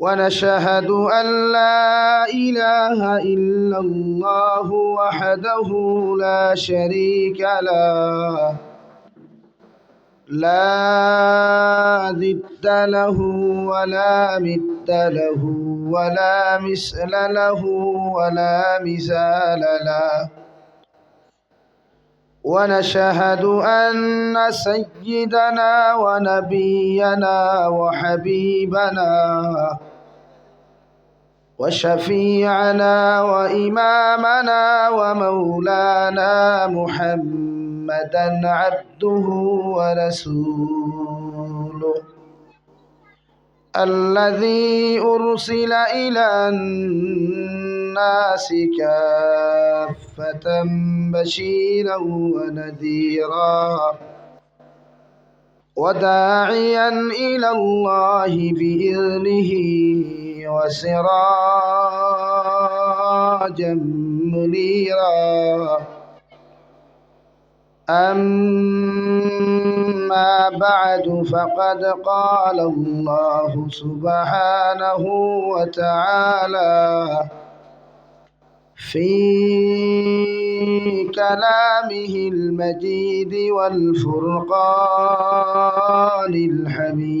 ونشهد أن لا إله إلا الله وحده لا شريك له. لا ضد له ولا مد له ولا مثل له ولا مثال له. ونشهد أن سيدنا ونبينا وحبيبنا وشفيعنا وإمامنا ومولانا محمدا عبده ورسوله. الذي أرسل إلى الناس كافة بشيرا ونذيرا. وداعيا إلى الله بإذنه. وسراجا منيرا. أما بعد فقد قال الله سبحانه وتعالى في كلامه المجيد والفرقان الحميد.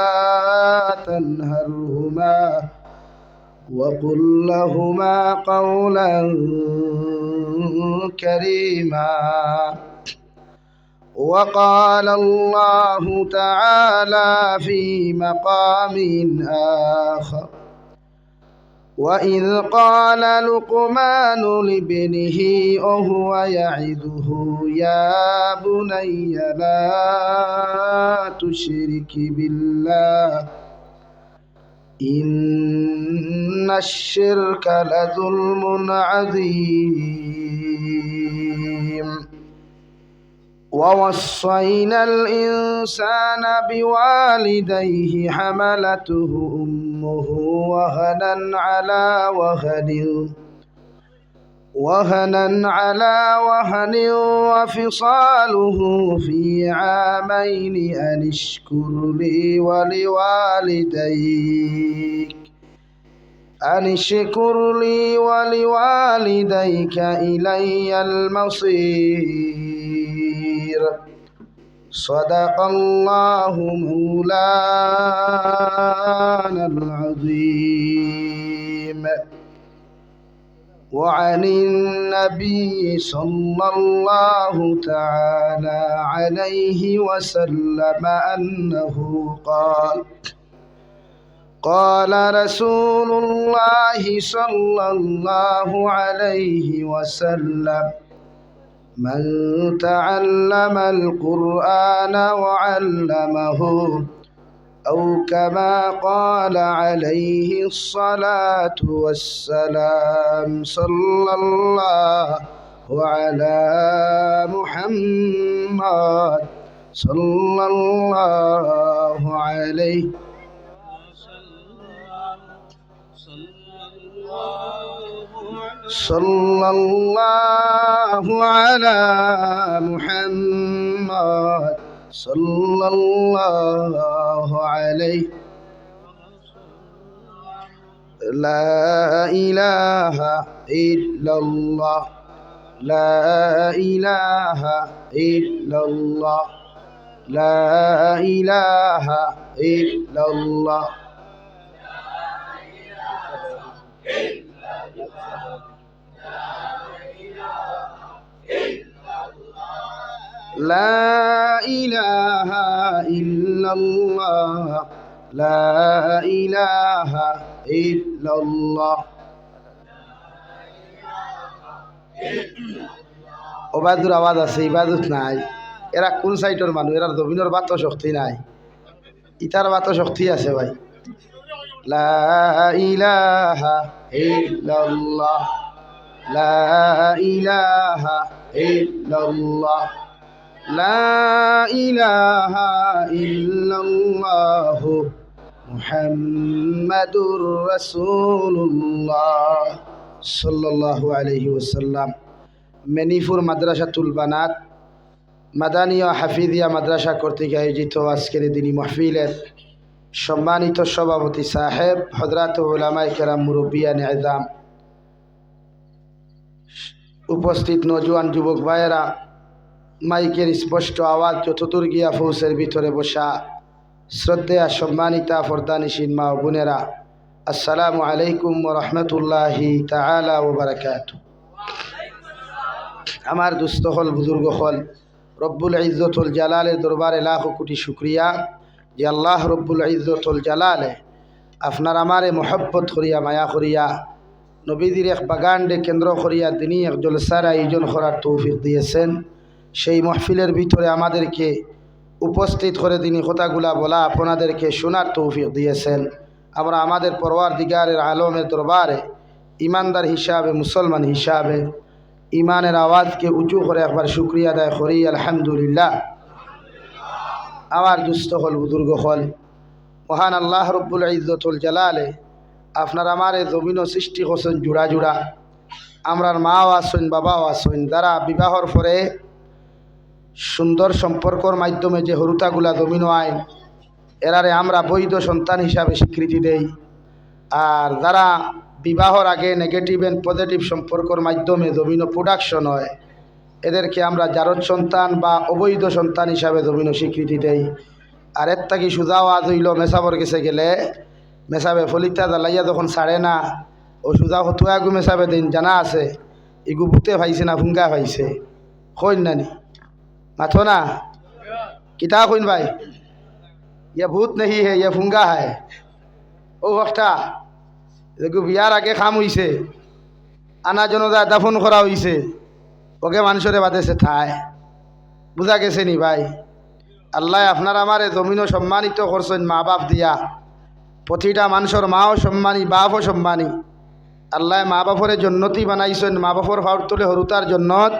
تنهرهما وقل لهما قولا كريما. وقال الله تعالى في مقام آخر وإذ قال لقمان لابنه وهو يعظه يا بني لا تشرك بالله إن الشرك لظلم عظيم. ووصينا الإنسان بوالديه حملته أمه وهنا على وهن. وهنا على وهن وفصاله في عامين أن اشكر لي ولوالديك. أن اشكر لي ولوالديك إلي المصير. صدق الله مولانا العظيم. وعن النبي صلى الله تعالى عليه وسلم أنه قال قال رسول الله صلى الله عليه وسلم من تعلم القرآن وعلمه أو كما قال عليه الصلاة والسلام صلى الله على محمد صلى الله عليه صلى الله على محمد صلى الله عليه لا إله إلا الله لا إله إلا الله لا إله إلا الله لا إله إلا الله لا إله إلا الله ওবায়দুর আওয়াজ আছে ইবাদত নাই এরা কোন সাইটের মানুষ এরা জমিনের বাত শক্তি নাই ইটার বাত শক্তি আছে ভাই লা ইলাহা ইল্লাল্লাহ লা ইলাহা ইল্লাল্লাহ লা ইলাহা ইল্লাল্লাহ মুহাম্মাদুর রাসূলুল্লাহ সাল্লাল্লাহু আলাইহি ওয়াসাল্লাম। মেনিপুর মাদ্রাসাতুল বানাত, মাদানীয় হাফিজিয়া মাদ্রাসা কর্তৃক আয়োজিত আজকের দিনী মাহফিলের সম্মানিত সভাপতি সাহেব হজরাত ওলামাই কেরাম মুরব্বিয়ান এজাম উপস্থিত নজওয়ান যুবক ভাইয়েরা মাইকের স্পষ্ট আওয়াজ যতদূর গিয়া ফৌসের ভিতরে বসা। শ্রদ্ধেয়া, সম্মানিতা ফরদানিসীন মা বোনেরা, আসসালামু আলাইকুম রহমতুল্লাহি তালা আমার দুস্থ হল, বুজুর্গ হল, রব্বুল ইজ্জতুল জালালের দরবারে লাখ কোটি শুক্রিয়া যে আল্লাহ রব্বুল ইজ্জতুল জালালে আপনার আমারে মোহব্বত করিয়া, মায়া করিয়া নবীদের এক বাগানডে কেন্দ্র করিয়া তিনি এক জলসার আয়োজন করার তৌফিক দিয়েছেন। সেই মহফিলের ভিতরে আমাদেরকে উপস্থিত করে তিনি কথাগুলা বলা আপনাদেরকে শোনার তৌফিক দিয়েছেন। আমরা আমাদের পরওয়ার দিগারের আলমের দরবারে ইমানদার হিসাবে, মুসলমান হিসাবে ইমানের আওয়াজকে উঁচু করে একবার শুক্রিয়া আদায় করি, আলহামদুলিল্লাহ। আমার দুস্থ হল বুজুর্গ হল। মহান আল্লাহ রব্বুল ইজ্জতুল জালালে, আপনার আমার জমিন সৃষ্টি করছেন জুড়া জুড়া। আমরার মাও আসেন বাবাও আসেন যারা বিবাহর পরে সুন্দর সম্পর্কর মাধ্যমে যে হরুতাগুলা জমিন আইন, এরারে আমরা বৈধ সন্তান হিসাবে স্বীকৃতি দেই। আর যারা বিবাহর আগে নেগেটিভ অ্যান্ড পজিটিভ সম্পর্কর মাধ্যমে জমিন প্রোডাকশন হয়, এদেরকে আমরা জারদ সন্তান বা অবৈধ সন্তান হিসাবে জমিন স্বীকৃতি দেই। আর এর থাকি সুজাও আজ হইল মেসাবর গেছে গেলে মেসাবে ফলিতা জ্বালাইয়া যখন ছাড়ে না, ও সুজা হতুয়াগু মেসাবে দিন জানা আছে, ইগু ভূতে ভাইছে না, ভুঙ্গা ভাইছে। কইন নানি মাথো না কিতা কইন ভাই ইয়ে ভূত নেহি হে ইয়ে ফুঙ্গা হয় ও দেখো বিয়ার আগে খাম হইছে আনা জনতা দাফন করা হইছে ওকে মানুষরে বাদেছে থায় বুঝা গেছে নি ভাই আল্লাহ আপনার আমারে জমিনও সম্মানিত করছেন মা বাপ দিয়া প্রতিটা মানুষের মাও সম্মানী বাপও সম্মানী আল্লাহ মা বাপরে জন্নতি বানাইছেন মা বাপর ভাউর তোলে হরুতার জন্নত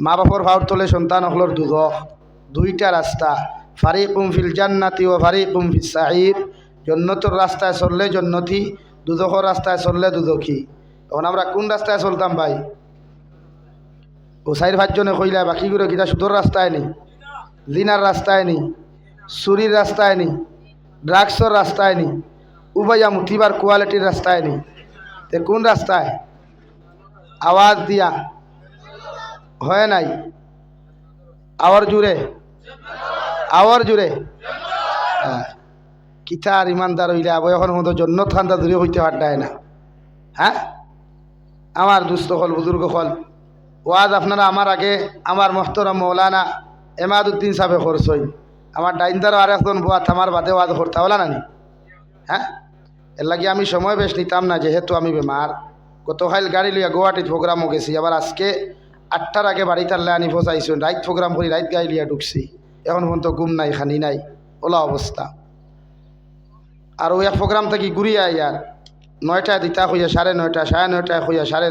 মা বাপর ভাউর তোলে সন্তান হলর দুদক দুইটা রাস্তা ফারি কুমফিল জান্নাতি ও ফারি কুমফিল সাহির জন্নতর রাস্তায় চললে জন্নতি দুদকর রাস্তায় চললে দুদকি এখন আমরা কোন রাস্তায় চলতাম ভাই? ও সাইড ভাজনে কইলা বাকিগুলো কিটা সুদর রাস্তায় নেই লিনার রাস্তায় নেই চুরির রাস্তায় নেই ড্রাগসর রাস্তায় নেই উবাইয়া মুঠিবার কোয়ালিটির রাস্তায় নেই তে কোন রাস্তায় আওয়াজ দিয়া। হয় নাই? আওয়ার জুড়ে আওয়ার জুড়ে হ্যাঁ। কিতার ইমানদার হইলে আবো এখন মতো জন্য ঠান্ডা দূরে হইতে পারতায় না। হ্যাঁ? আমার দুস্থ হল, বুজুর্গ হল। ওয়াজ আপনারা আমার আগে, আমার মহতরম মৌলানা এমাদুদ্দিন সাহেব করছই আমার ডাইনদারও আর একজন বুয়া থামার বাদে ওয়াজ করতে হলা নানি হ্যাঁ? এর লাগে আমি সময় বেশ নিতাম না, যেহেতু আমি বেমার। গতকাল গাড়ি লইয়া গুয়াহাটির প্রোগ্রামও গেছি। আবার আজকে আটটার আগে বাড়ি তারলে আনি ফসাইছো রাইট প্রোগ্রাম করি রাইট গাড়ি লিয়া ঢুকছি। এখন পর্যন্ত ঘুম নাই, খানি নাই, ওলা অবস্থা। আর ওই প্রোগ্রাম থেকে ঘুরিয়া ইয়ার নয়টা দিতা হইয়া সাড়ে নয়টা সাড়ে নয়টা হইয়া সাড়ে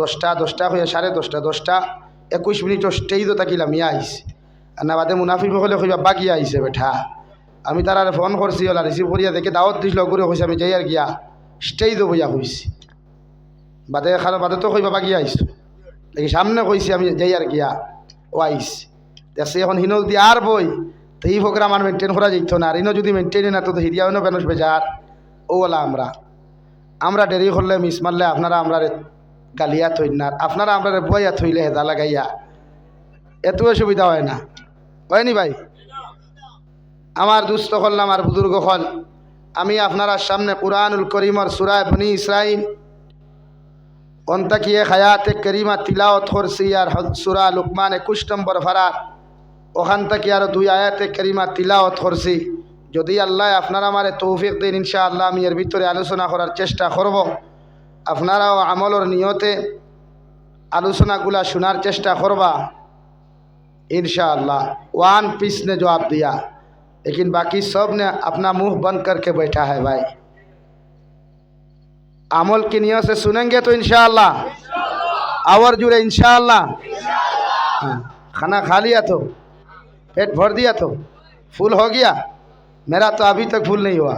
দশটা দশটা হইয়া সাড়ে দশটা দশটা, একুশ মিনিট স্টেজও তাকিলাম ইয়া আইসি আর না বাদে মুনাফিক হলে হইবা বাগিয়া আইসে বেঠা। আমি তার ফোন করছি, ওলা রিসিভ করিয়া দেখে দাওয়াত দিছিল, ঘুরে হয়েছে আমি যাই আর গিয়া, স্টেজও বইয়া হইছি বাদে খানো বাদে তো কইবা বাগিয়া আইসো দেখি সামনে কইছি আমি যাই আর গিয়া, ও আইস। দেশে এখন হিনল যদি আর বই, তো এই প্রোগ্রাম আর মেনটেন করা যেত না, আর ইনো যদি মেনটেন না, তো হিরিয়া হইনো বেনস বেজার ও বলা, আমরা আমরা দেরি করলে মিস মারলে আপনারা আমরা গালিয়া থইন না আপনারা আমরা বইয়া থইলে হেদা লাগাইয়া। এত সুবিধা হয় না। হয়নি ভাই? আমার দুস্থ করলাম আর বুজুর্গ হল আমি আপনারা সামনে কুরআনুল করিমর সুরায় বনি ইসরাইল অন্তাকিয়ে হায়াত করিমা তিলাওত করছি আর সুরা লুকমান একুশ নম্বর ভাড়ার ওখান থেকে আরও দুই আয়াতে করিমা তিলাওত করছি? যদি আল্লাহ আপনারা আমারে তৌফিক দিন ইনশা আল্লাহ আমি এর ভিতরে আলোচনা করার চেষ্টা করব। আপনারাও আমলর নিয়তে আলোচনাগুলা শোনার চেষ্টা করবা ইনশা আল্লাহ ওয়ান পিস নে জবাব দিয়া। লেকিন বাকি সব নে আপনার মুহ বন্ধ করকে বৈঠা है ভাই। अमल की नियत से सुनेंगे तो इंशाअल्लाह और जुड़े इंशाअल्लाह हाँ, खाना खा लिया तो पेट भर दिया तो फूल हो गया मेरा तो अभी तक फूल नहीं हुआ